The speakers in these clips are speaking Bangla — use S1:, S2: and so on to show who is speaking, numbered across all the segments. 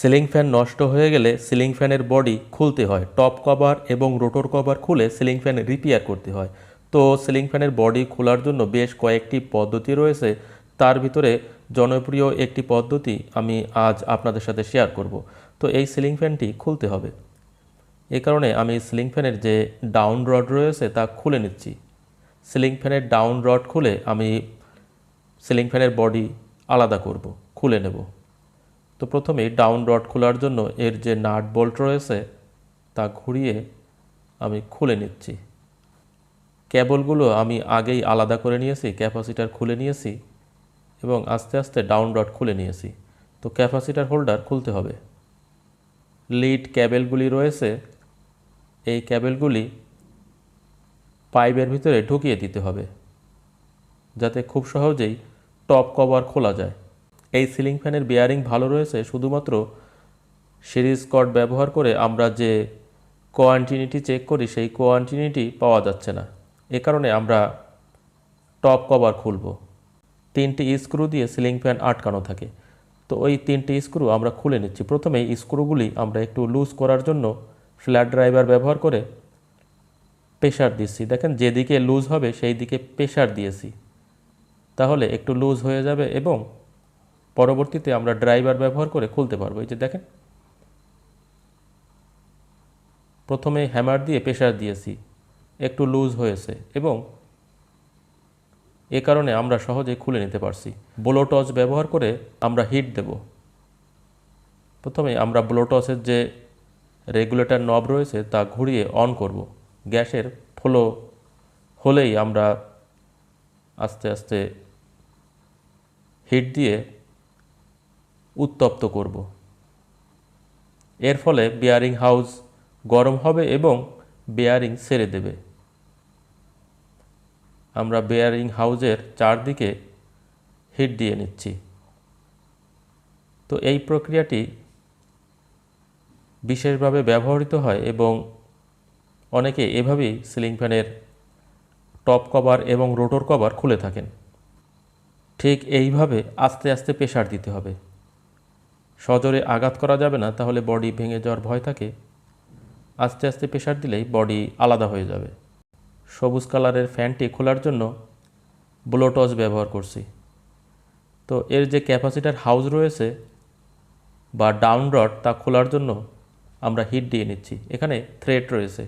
S1: সিলিং ফ্যান নষ্ট হয়ে গেলে সিলিং ফ্যানের বডি খুলতে হয়, টপ কভার এবং রোটর কভার খুলে সিলিং ফ্যান রিপেয়ার করতে হয়। তো সিলিং ফ্যানের বডি খোলার জন্য বেশ কয়েকটি পদ্ধতি রয়েছে, তার ভিতরে জনপ্রিয় একটি পদ্ধতি আমি আজ আপনাদের সাথে শেয়ার করব। তো এই সিলিং ফ্যানটি খুলতে হবে। এ কারণে আমি সিলিং ফ্যানের যে ডাউন রড রয়েছে তা খুলে নিচ্ছি। সিলিং ফ্যানের ডাউন রড খুলে আমি সিলিং ফ্যানের বডি আলাদা করব, খুলে নেব। তো প্রথমে ডাউন রড খোলার জন্য এর যে নাট বোল্ট রয়েছে, তা ঘুরিয়ে আমি খুলে নিচ্ছি। কেবলগুলো আমি আগেই আলাদা করে নিয়েছি, ক্যাপাসিটার খুলে নিয়েছি এবং আস্তে আস্তে ডাউন রড খুলে নিয়েছি। তো ক্যাপাসিটার হোল্ডার খুলতে হবে। লিড ক্যাবেলগুলি রয়েছে, এই ক্যাবেলগুলি পাইপের ভিতরে ঢুকিয়ে দিতে হবে, যাতে খুব সহজেই টপ কভার খোলা যায়। এই সিলিং ফ্যানের বেয়ারিং ভালো রয়েছে, শুধুমাত্র সিরিজ কর্ড ব্যবহার করে আমরা যে কোয়ান্টিনিটি চেক করি, সেই কোয়ান্টিনিটি পাওয়া যাচ্ছে না। এ কারণে আমরা টপ কভার খুলব। তিনটি স্ক্রু দিয়ে সিলিং ফ্যান আটকানো থাকে। তো ওই তিনটি স্ক্রু আমরা খুলে নিচ্ছি। প্রথমে স্ক্রুগুলি আমরা একটু লুজ করার জন্য ফ্ল্যাট ড্রাইভার ব্যবহার করে প্রেশার দিচ্ছি। দেখেন, যেদিকে লুজ হবে সেই দিকে প্রেশার দিয়েছি। তাহলে একটু লুজ হয়ে যাবে এবং পরবর্তীতে আমরা ড্রাইভার ব্যবহার করে খুলতে পারব। এই যে দেখেন। প্রথমে হ্যামার দিয়ে প্রেশার দিয়েছি। একটু লুজ হয়েছে এবং এ কারণে আমরা সহজে খুলে নিতে পারছি। ব্লোটচ ব্যবহার করে আমরা হিট দেব। প্রথমে আমরা ব্লোটচের যে রেগুলেটর নব রয়েছে তা ঘুরিয়ে অন করব। গ্যাসের ফ্লো হলেই আমরা আস্তে আস্তে হিট দিয়ে উত্তপ্ত করব। এর ফলে বিয়ারিং হাউস গরম হবে এবং বেয়ারিং ছেড়ে দেবে। আমরা বেয়ারিং হাউজের চারদিকে হিট দিয়ে নিচ্ছি। তো এই প্রক্রিয়াটি বিশেষভাবে ব্যবহৃত হয় এবং অনেকে এভাবেই সিলিং ফ্যানের টপ কভার এবং রোটর কভার খুলে থাকেন। ঠিক এইভাবে আস্তে আস্তে প্রেশার দিতে হবে। সজোরে আঘাত করা যাবে না, তাহলে বডি ভেঙে যাওয়ার ভয় থাকে। আস্তে আস্তে প্রেশার দিলেই বডি আলাদা হয়ে যাবে। সবুজ কালারের ফ্যানটি খোলার জন্য ব্লোটস ব্যবহার করছি। তো এর যে ক্যাপাসিটার হাউস রয়েছে বা ডাউন রড, তা খোলার জন্য আমরা হিট দিয়ে নিচ্ছি। এখানে থ্রেড রয়েছে।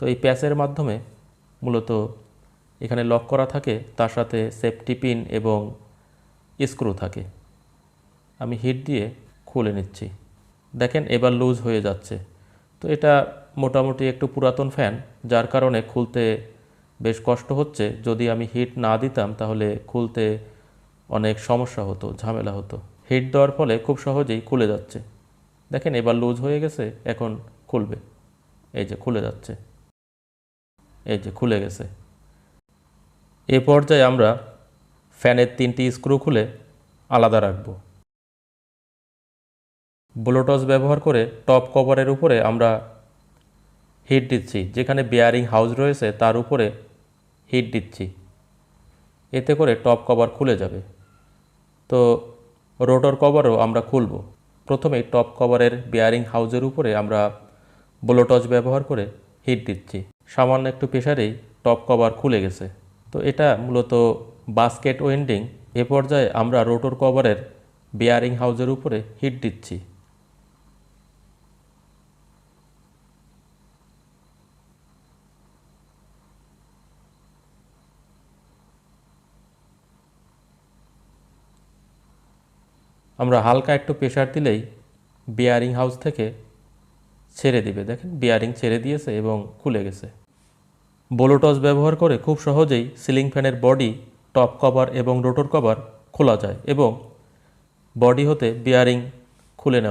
S1: তো এই প্যাচের মাধ্যমে মূলত এখানে লক করা থাকে, তার সাথে সেফটি পিন এবং স্ক্রু থাকে। আমি হিট দিয়ে খুলে নিচ্ছি। দেখেন এবার লুজ হয়ে যাচ্ছে। তো এটা মোটামুটি একটু পুরাতন ফ্যান, যার কারণে খুলতে বেশ কষ্ট হচ্ছে। যদি আমি হিট না দিতাম, তাহলে খুলতে অনেক সমস্যা হতো, ঝামেলা হতো। হিট দেওয়ার ফলে খুব সহজেই খুলে যাচ্ছে। দেখেন এবার লুজ হয়ে গেছে, এখন খুলবে। এই যে খুলে যাচ্ছে। এই যে খুলে গেছে। এ পর্যায়ে আমরা ফ্যানের তিনটি স্ক্রু খুলে আলাদা রাখব। ব্লোটস ব্যবহার করে টপ কভারের উপরে আমরা হিট দিচ্ছি। যেখানে বেয়ারিং হাউস রয়েছে, তার উপরে হিট দিচ্ছি। এতে করে টপ কভার খুলে যাবে। তো রোটর কভারও আমরা খুলব। প্রথমে টপ কভারের বেয়ারিং হাউজের উপরে আমরা ব্লোটচ ব্যবহার করে হিট দিচ্ছি। সামান্য একটু প্রেশারেই টপ কভার খুলে গেছে। তো এটা মূলত বাস্কেট ওয়েন্ডিং এ পর্যায়ে আমরা রোটর কভারের বেয়ারিং হাউজের উপরে হিট দিচ্ছি। আমরা হালকা একটু প্রেশার দিলেই বিয়ারিং হাউস থেকে ছেড়ে দিবে। দেখেন বিয়ারিং ছেড়ে দিয়েছে এবং খুলে গেছে। বোলোটস ব্যবহার করে খুব সহজেই সিলিং ফ্যানের বডি টপ কভার এবং রোটর কভার খোলা যায় এবং বডি হতে বিয়ারিং খুলে নেওয়া